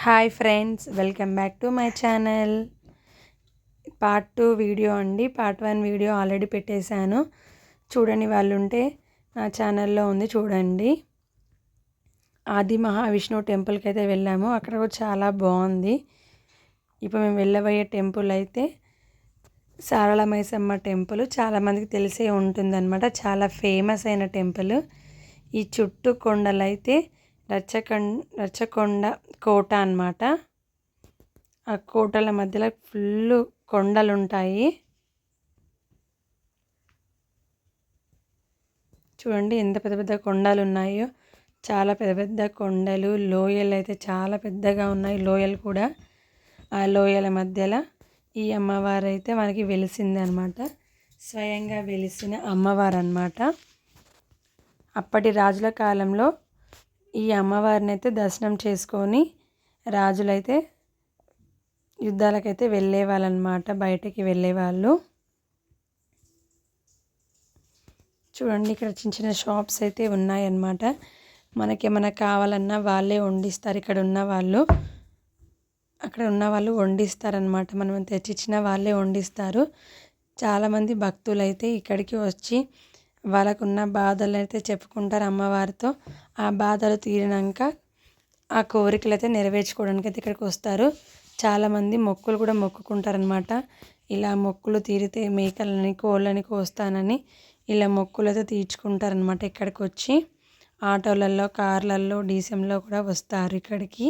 Hi friends welcome back to my channel. Part two video అండి. Part one video already పెట్టేశాను. చూడని వాళ్ళు ఉంటే నా ఛానల్లో ఉంది చూడండి. ఆది మహావిష్ణు టెంపుల్కి అయితే వెళ్ళాము. అక్కడ కూడా చాలా బాగుంది. ఇప్పుడు మేము వెళ్ళబోయే టెంపుల్ అయితే సారళమైసమ్మ టెంపుల్. చాలామందికి తెలిసే ఉంటుందన్నమాట. చాలా ఫేమస్ అయిన టెంపుల్. ఈ చుట్టూ కొండలు అయితే రచ్చకొండ రచ్చకొండ కోట అన్నమాట. ఆ కోటల మధ్యలో ఫుల్ కొండలు ఉంటాయి చూడండి ఎంత పెద్ద పెద్ద కొండలు ఉన్నాయో చాలా పెద్ద పెద్ద కొండలు లోయలు అయితే చాలా పెద్దగా ఉన్నాయి లోయలు కూడా. ఆ లోయల మధ్యలో ఈ అమ్మవారు అయితే మనకి వెలిసింది అనమాట స్వయంగా వెలిసిన అమ్మవారు అనమాట అప్పటి రాజుల కాలంలో ఈ అమ్మవారిని అయితే దర్శనం చేసుకొని రాజులైతే యుద్ధాలకైతే వెళ్ళేవాళ్ళనమాట బయటకి వెళ్ళేవాళ్ళు. చూడండి ఇక్కడ చిన్న చిన్న షాప్స్ అయితే ఉన్నాయన్నమాట. మనకేమైనా కావాలన్నా వాళ్ళే వండిస్తారు. ఇక్కడ ఉన్న వాళ్ళు అక్కడ ఉన్న వాళ్ళు వండిస్తారనమాట మనం తెచ్చిచ్చిన వాళ్ళే వండిస్తారు. చాలామంది భక్తులు అయితే ఇక్కడికి వచ్చి వాళ్ళకున్న బాధలు అయితే చెప్పుకుంటారు అమ్మవారితో. ఆ బాధలు తీరినాక ఆ కోరికలు అయితే నెరవేర్చుకోవడానికి అయితే ఇక్కడికి వస్తారు. చాలామంది మొక్కులు కూడా మొక్కుకుంటారనమాట ఇలా మొక్కులు తీరితే మేకలని కోళ్ళని కోస్తానని ఇలా మొక్కులు అయితే తీర్చుకుంటారనమాట ఇక్కడికి వచ్చి ఆటోలలో కార్లలో డీసెంలో కూడా వస్తారు ఇక్కడికి.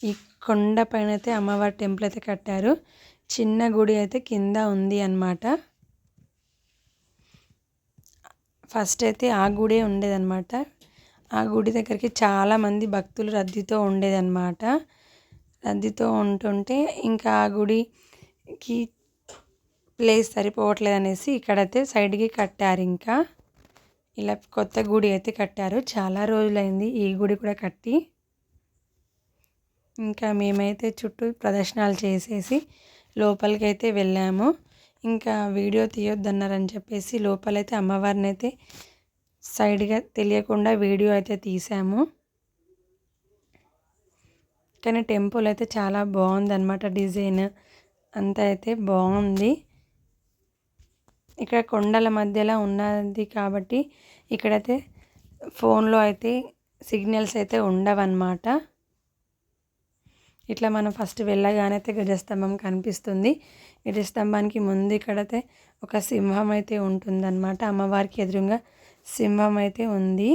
ఈ కొండ పైన అయితే అమ్మవారి టెంపుల్ అయితే కట్టారు. చిన్న గుడి అయితే కింద ఉంది అన్నమాట. ఫస్ట్ అయితే ఆ గుడే ఉండేదన్నమాట. ఆ గుడి దగ్గరికి చాలామంది భక్తులు రద్దీతో ఉండేదన్నమాట. రద్దీతో ఉంటుంటే ఇంకా ఆ గుడికి ప్లేస్ సరిపోవట్లేదు అనేసి ఇక్కడైతే సైడ్కి కట్టారు ఇంకా. ఇలా కొత్త గుడి అయితే కట్టారు. చాలా రోజులైంది ఈ గుడి కూడా కట్టి. ఇంకా మేమైతే చుట్టూ ప్రదర్శనలు చేసేసి లోపలికి అయితే వెళ్ళాము. ఇంకా వీడియో తీయొద్దన్నారని చెప్పేసి లోపలైతే అమ్మవారిని అయితే సైడ్గా తెలియకుండా వీడియో అయితే తీసాము. కానీ టెంపుల్ అయితే చాలా బాగుంది అనమాట డిజైన్. అంతా అయితే బాగుంది. ఇక్కడ కొండల మధ్యలో ఉన్నది కాబట్టి ఇక్కడైతే ఫోన్లో అయితే సిగ్నల్స్ అయితే ఉండవన్నమాట. ఇట్లా మనం ఫస్ట్ వెళ్ళగానే అయితే గజస్తంభం కనిపిస్తుంది. ఇటు స్తంభానికి ముందు ఇక్కడైతే ఒక సింహం అయితే ఉంటుందన్నమాట. అమ్మవారికి ఎదురుగా సింహం అయితే ఉంది.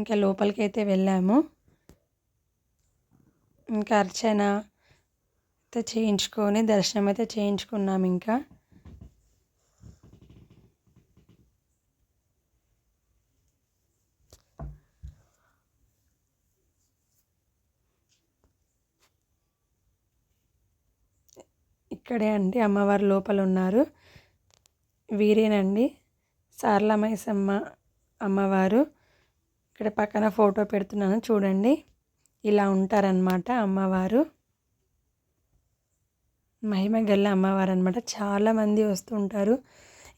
ఇంకా లోపలికి అయితే వెళ్ళాము. ఇంకా అర్చన అయితే చేయించుకొని దర్శనం అయితే చేయించుకున్నాము ఇంకా. ఇక్కడే అండి అమ్మవారు లోపల ఉన్నారు వీరేనండి సారలమైసమ్మ అమ్మవారు. ఇక్కడ పక్కన ఫోటో పెడుతున్నాను చూడండి. ఇలా ఉంటారనమాట అమ్మవారు. మహిమ గల్ల అమ్మవారు అనమాట చాలామంది వస్తుంటారు.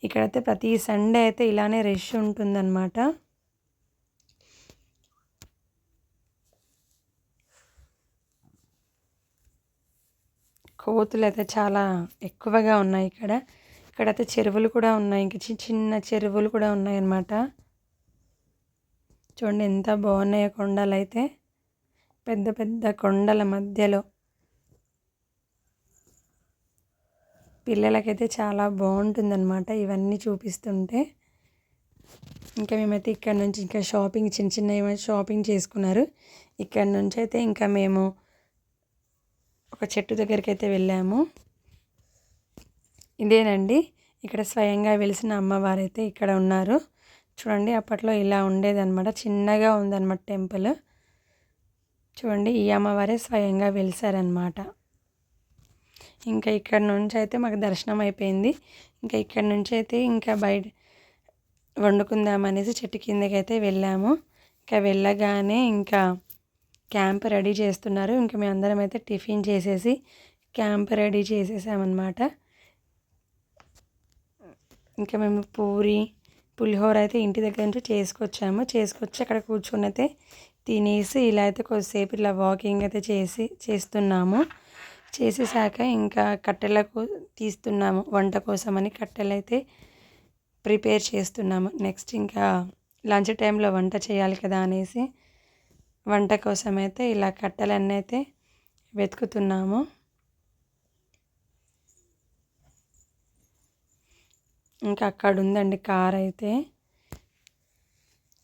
ఇక్కడైతే ప్రతి సండే అయితే ఇలానే రష్ ఉంటుందన్నమాట. కోతులు అయితే చాలా ఎక్కువగా ఉన్నాయి ఇక్కడ. ఇక్కడైతే చెరువులు కూడా ఉన్నాయి. ఇంకా చిన్న చిన్న చెరువులు కూడా ఉన్నాయి అన్నమాట చూడండి ఎంత బాగున్నాయో కొండలు అయితే. పెద్ద పెద్ద కొండల మధ్యలో. పిల్లలకైతే చాలా బాగుంటుందన్నమాట ఇవన్నీ చూపిస్తుంటే. ఇంకా మేమైతే ఇక్కడ నుంచి ఇంకా షాపింగ్ చిన్న చిన్న ఏమైనా షాపింగ్ చేసుకున్నారు. ఇక్కడ నుంచి అయితే ఇంకా మేము ఒక చెట్టు దగ్గరికి అయితే వెళ్ళాము. ఇదేనండి. ఇక్కడ స్వయంగా వెలిసిన అమ్మవారు అయితే ఇక్కడ ఉన్నారు. చూడండి అప్పట్లో ఇలా ఉండేదన్నమాట. చిన్నగా ఉందన్నమాట టెంపుల్. చూడండి ఈ అమ్మవారే స్వయంగా వెలిసారనమాట ఇంకా ఇక్కడ నుంచి అయితే మాకు దర్శనం అయిపోయింది. ఇంకా ఇక్కడ నుంచి అయితే ఇంకా బయట వండుకుందామనేసి చెట్టు కిందకి అయితే వెళ్ళాము. ఇంకా వెళ్ళగానే ఇంకా క్యాంప్ రెడీ చేస్తున్నారు. ఇంకా మేము అందరం అయితే టిఫిన్ చేసేసి క్యాంప్ రెడీ చేసేసామన్నమాట. ఇంకా మేము పూరి పులిహోర అయితే ఇంటి దగ్గర నుంచి చేసుకొచ్చాము. చేసుకొచ్చి అక్కడ కూర్చొని అయితే తినేసి ఇలా అయితే కొద్దిసేపు ఇలా వాకింగ్ అయితే చేసి చేస్తున్నాము. చేసేసాక ఇంకా కట్టెలకు తీస్తున్నాము. వంట కోసమని కట్టెలు అయితే ప్రిపేర్ చేస్తున్నాము. నెక్స్ట్ ఇంకా లంచ్ టైంలో వంట చేయాలి కదా అనేసి వంట కోసం అయితే ఇలా కట్టెలన్నీ అయితే వెతుకుతున్నాము. ఇంకా అక్కడ ఉందండి కార్ అయితే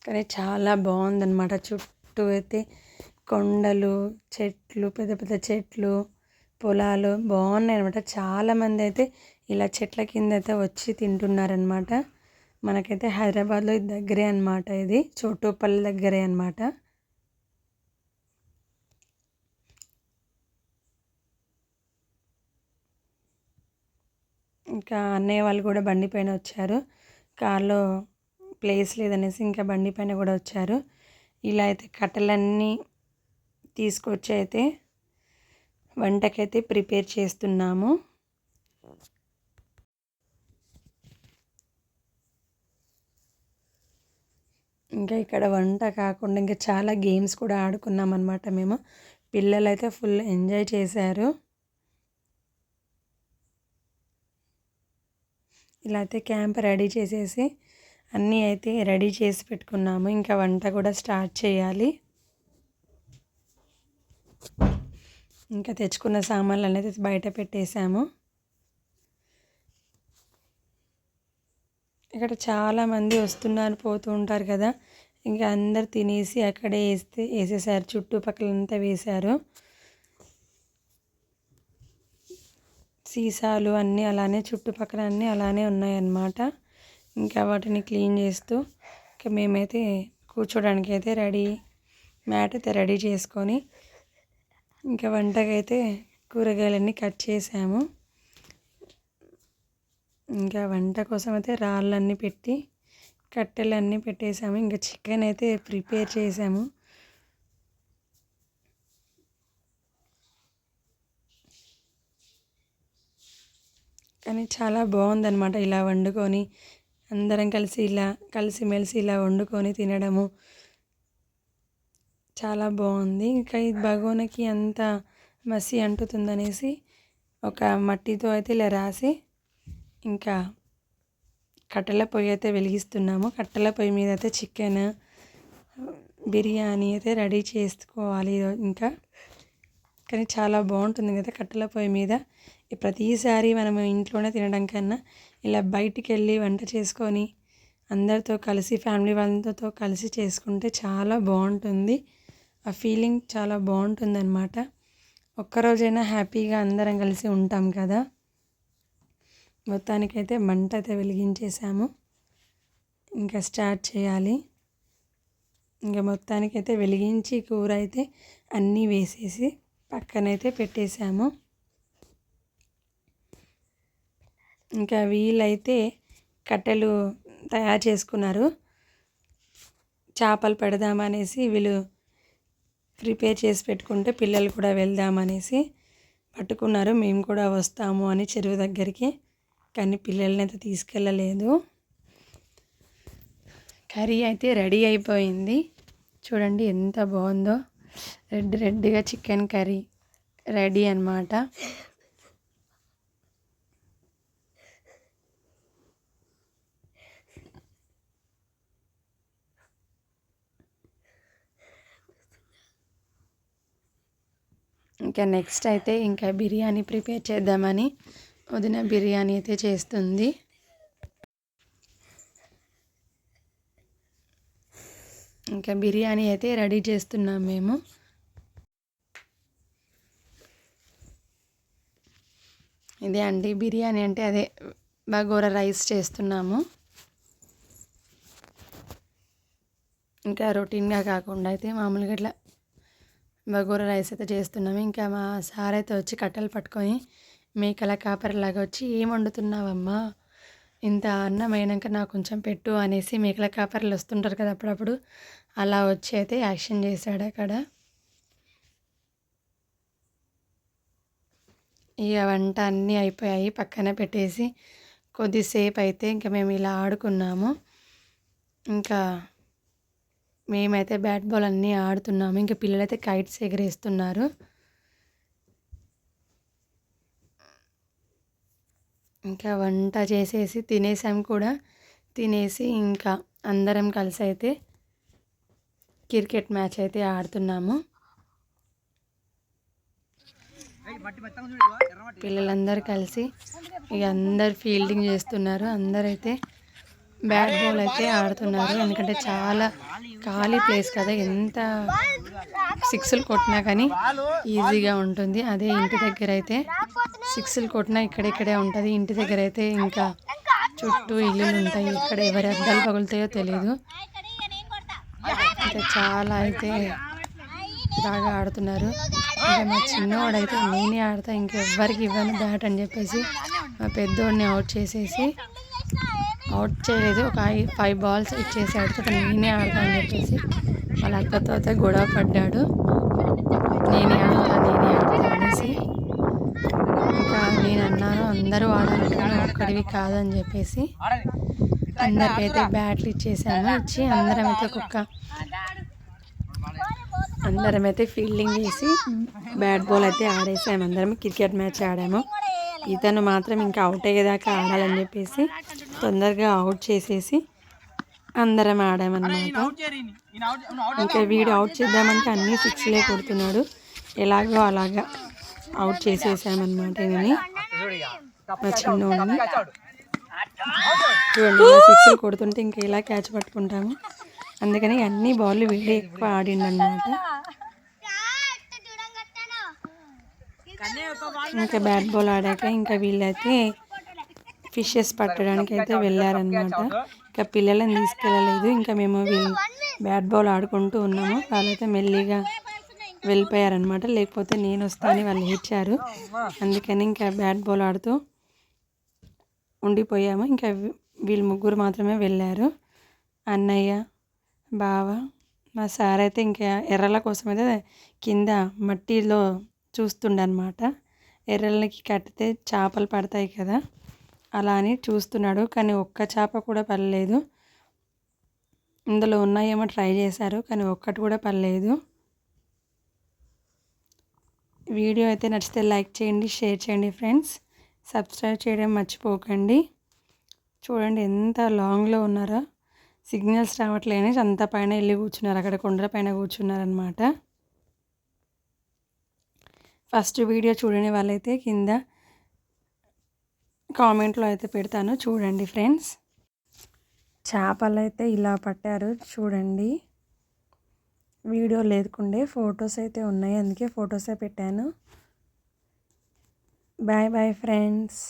కానీ చాలా బాగుందన్నమాట. చుట్టూ అయితే కొండలు చెట్లు పెద్ద పెద్ద చెట్లు పొలాలు బాగున్నాయి అనమాట చాలామంది అయితే ఇలా చెట్ల కింద అయితే వచ్చి తింటున్నారనమాట మనకైతే హైదరాబాద్లో ఇది దగ్గరే అనమాట ఇది. చోటుపల్లి దగ్గరే అనమాట ఇంకా అన్నయ్య వాళ్ళు కూడా బండి పైన వచ్చారు. కార్లో ప్లేస్ లేదనేసి ఇంకా బండి పైన కూడా వచ్చారు. ఇలా అయితే కట్టెలన్నీ తీసుకొచ్చి అయితే వంటకైతే ప్రిపేర్ చేస్తున్నాము. ఇంకా ఇక్కడ వంట కాకుండా ఇంకా చాలా గేమ్స్ కూడా ఆడుకున్నాం అనమాట మేము. పిల్లలైతే ఫుల్ ఎంజాయ్ చేశారు. ఇలా అయితే క్యాంప్ రెడీ చేసేసి అన్నీ అయితే రెడీ చేసి పెట్టుకున్నాము. ఇంకా వంట కూడా స్టార్ట్ చేయాలి. ఇంకా తెచ్చుకున్న సామాన్లు అనేది బయట పెట్టేశాము ఇక్కడ చాలామంది వస్తున్నారు పోతూ ఉంటారు కదా. ఇంకా అందరు తినేసి అక్కడే వేస్తే వేసేసారు. చుట్టుపక్కలంతా వేశారు. సీసాలు అన్నీ అలానే చుట్టుపక్కల అన్నీ అలానే ఉన్నాయన్నమాట. ఇంకా వాటిని క్లీన్ చేస్తూ ఇంకా మేమైతే కూర్చోడానికి అయితే రెడీ మ్యాట్ అయితే రెడీ చేసుకొని ఇంకా వంటకైతే కూరగాయలన్నీ కట్ చేసాము. ఇంకా వంట కోసం అయితే రాళ్ళన్నీ పెట్టి కట్టెలన్నీ పెట్టేసాము. ఇంకా చికెన్ అయితే ప్రిపేర్ చేసాము. కానీ చాలా బాగుందనమాట ఇలా వండుకొని. అందరం కలిసి ఇలా కలిసిమెలిసి ఇలా వండుకొని తినడము. చాలా బాగుంది. ఇంకా ఈ భగోనకి అంత మసి అంటుతుందనేసి ఒక మట్టితో అయితే ఇలా రాసి ఇంకా కట్టెల పొయ్యి అయితే వెలిగిస్తున్నాము. కట్టెల పొయ్యి మీద అయితే చికెన్ బిర్యానీ అయితే రెడీ చేసుకోవాలి ఇంకా. కానీ చాలా బాగుంటుంది కదా కట్టెల పొయ్యి మీద. ప్రతిసారి మనం ఇంట్లోనే తినడం కన్నా ఇలా బయటికి వెళ్ళి వంట చేసుకొని అందరితో కలిసి ఫ్యామిలీ వాళ్ళతో కలిసి చేసుకుంటే చాలా బాగుంటుంది. ఆ ఫీలింగ్ చాలా బాగుంటుంది అనమాట ఒక్కరోజైనా హ్యాపీగా అందరం కలిసి ఉంటాం కదా. మొత్తానికైతే మంట అయితే వెలిగించేసాము ఇంకా స్టార్ట్ చేయాలి. ఇంకా మొత్తానికైతే వెలిగించి కూర అయితే అన్నీ వేసేసి పక్కనైతే పెట్టేశాము. ఇంకా వీళ్ళైతే కట్టెలు తయారు చేసుకున్నారు. చేపలు పెడదామనేసి వీళ్ళు ప్రిపేర్ చేసి పెట్టుకుంటే పిల్లలు కూడా వెళ్దామనేసి పట్టుకున్నారు. మేము కూడా వస్తాము అని చెరువు దగ్గరికి కానీ పిల్లల్ని అయితే తీసుకెళ్ళలేదు. కర్రీ అయితే రెడీ అయిపోయింది. చూడండి ఎంత బాగుందో. రెడ్ రెడ్గా చికెన్ కర్రీ రెడీ అనమాట ఇంకా నెక్స్ట్ అయితే ఇంకా బిర్యానీ ప్రిపేర్ చేద్దామని వదిన బిర్యానీ అయితే చేస్తుంది. ఇంకా బిర్యానీ అయితే రెడీ చేస్తున్నాం మేము. ఇదే అండి బిర్యానీ అంటే అదే బగోరా రైస్ చేస్తున్నాము. ఇంకా రొటీన్గా కాకుండా అయితే మామూలుగా ఇట్లా బగూర రైస్ అయితే చేస్తున్నాము ఇంకా మా సార్ అయితే వచ్చి కట్టెలు పట్టుకొని మేకల కాపరిలాగా వచ్చి ఏం వండుతున్నావమ్మా? ఇంత అన్నం అయినాక నాకు కొంచెం పెట్టు అనేసి మేకల కాపర్లు వస్తుంటారు కదా అప్పుడప్పుడు. అలా వచ్చి అయితే యాక్షన్ చేశాడు అక్కడ. ఇక వంట అన్నీ అయిపోయాయి. పక్కన పెట్టేసి కొద్దిసేపు అయితే ఇంకా మేము ఇలా ఆడుకున్నాము. ఇంకా మేమైతే బ్యాట్ బాల్ అన్నీ ఆడుతున్నాము. ఇంకా పిల్లలైతే కైట్స్ ఎగరేస్తున్నారు. ఇంకా వంట చేసేసి తినేసాం కూడా. తినేసి ఇంకా అందరం కలిసి అయితే క్రికెట్ మ్యాచ్ అయితే ఆడుతున్నాము. పిల్లలందరూ కలిసి ఇక అందరు ఫీల్డింగ్ చేస్తున్నారు. అందరైతే బ్యాట్ బాల్ అయితే ఆడుతున్నారు. ఎందుకంటే చాలా ఖాళీ ప్లేస్ కదా ఎంత సిక్స్లు కొట్టినా కానీ ఈజీగా ఉంటుంది. అదే ఇంటి దగ్గర అయితే సిక్స్లు కొట్టినా ఇక్కడిక్కడే ఉంటుంది. ఇంటి దగ్గర అయితే ఇంకా చుట్టూ ఇల్లులు ఉంటాయి. ఇక్కడ ఎవరి అద్దాలు పగులుతాయో తెలియదు అంటే చాలా అయితే బాగా ఆడుతున్నారు. ఇంకా మా చిన్నవాడైతే నేనే ఆడతా ఇంకెవ్వరికి ఇవ్వను బ్యాట్ అని చెప్పేసి మా పెద్దోడిని అవుట్ చేసేసి అవుట్ చేయలేదు. ఒక ఫైవ్ బాల్స్ ఇచ్చేసాడు. తర్వాత నేనే ఆడతాను అని చెప్పేసి వాళ్ళ అక్కతో అయితే గొడవ పడ్డాడు. నేనే ఆడతా నేనే ఆడతా అనేసి ఇంకా నేను అన్నాను అందరూ ఆడాలంటున్నాను ఒక్కడివి కాదని చెప్పేసి అందరికైతే బ్యాట్లు ఇచ్చేసాము ఇచ్చి అందరం అయితే ఒక్కొక్క అందరం అయితే ఫీల్డింగ్ చేసి బ్యాట్ బాల్ అయితే ఆడేసాము. అందరం క్రికెట్ మ్యాచ్ ఆడాము. ఇతను మాత్రం ఇంకా అవుట్ అయ్యేదాకా ఆడాలని చెప్పేసి తొందరగా అవుట్ చేసేసి అందరం ఆడామన్నమాట. ఇంకా వీడు అవుట్ చేద్దామంటే అన్నీ సిక్స్లే కొడుతున్నాడు. ఎలాగో అలాగా అవుట్ చేసేసామన్నమాట నేను మా చిన్నోడిని. చూడండి ఇలా సిక్స్లు కొడుతుంటే ఇంకా ఇలా క్యాచ్ పట్టుకుంటాము? అందుకని అన్ని బాల్ వీడే ఎక్కువ ఆడిండనమాట ఇంకా బ్యాట్ బాల్ ఆడాక ఇంకా వీళ్ళైతే ఫిషెస్ పట్టడానికి అయితే వెళ్ళారనమాట. ఇంకా పిల్లలని తీసుకెళ్ళలేదు. ఇంకా మేము వీళ్ళు బ్యాట్ బాల్ ఆడుకుంటూ ఉన్నాము. వాళ్ళైతే మెల్లిగా వెళ్ళిపోయారనమాట. లేకపోతే నేను వస్తానని వాళ్ళు ఇచ్చారు. అందుకని ఇంకా బ్యాట్ బాల్ ఆడుతూ ఉండిపోయాము. ఇంకా వీళ్ళు ముగ్గురు మాత్రమే వెళ్ళారు. అన్నయ్య బావ మా సార్ అయితే ఇంకా ఎర్రల కోసం అయితే కింద మట్టిలో చూస్తుండనమాట. ఎర్రలకి కట్టితే చేపలు పడతాయి కదా. అలా అని చూస్తున్నాడు. కానీ ఒక్క చేప కూడా పడలేదు. ఇందులో ఉన్నాయేమో ట్రై చేశారు. కానీ ఒక్కటి కూడా పడలేదు. వీడియో అయితే నచ్చితే లైక్ చేయండి షేర్ చేయండి ఫ్రెండ్స్. సబ్స్క్రైబ్ చేయడం మర్చిపోకండి. చూడండి ఎంత లాంగ్లో ఉన్నారో. సిగ్నల్స్ రావట్లేని అంత పైన వెళ్ళి కూర్చున్నారు. అక్కడ కొండల పైన కూర్చున్నారనమాట ఫస్ట్ వీడియో చూడని వాళ్ళైతే కింద కామెంట్లో అయితే పెడతాను. చూడండి ఫ్రెండ్స్. చేపలు అయితే ఇలా పట్టారు. చూడండి. వీడియో లేకుండే ఫొటోస్ అయితే ఉన్నాయి. అందుకే ఫొటోసే పెట్టాను. Bye bye friends.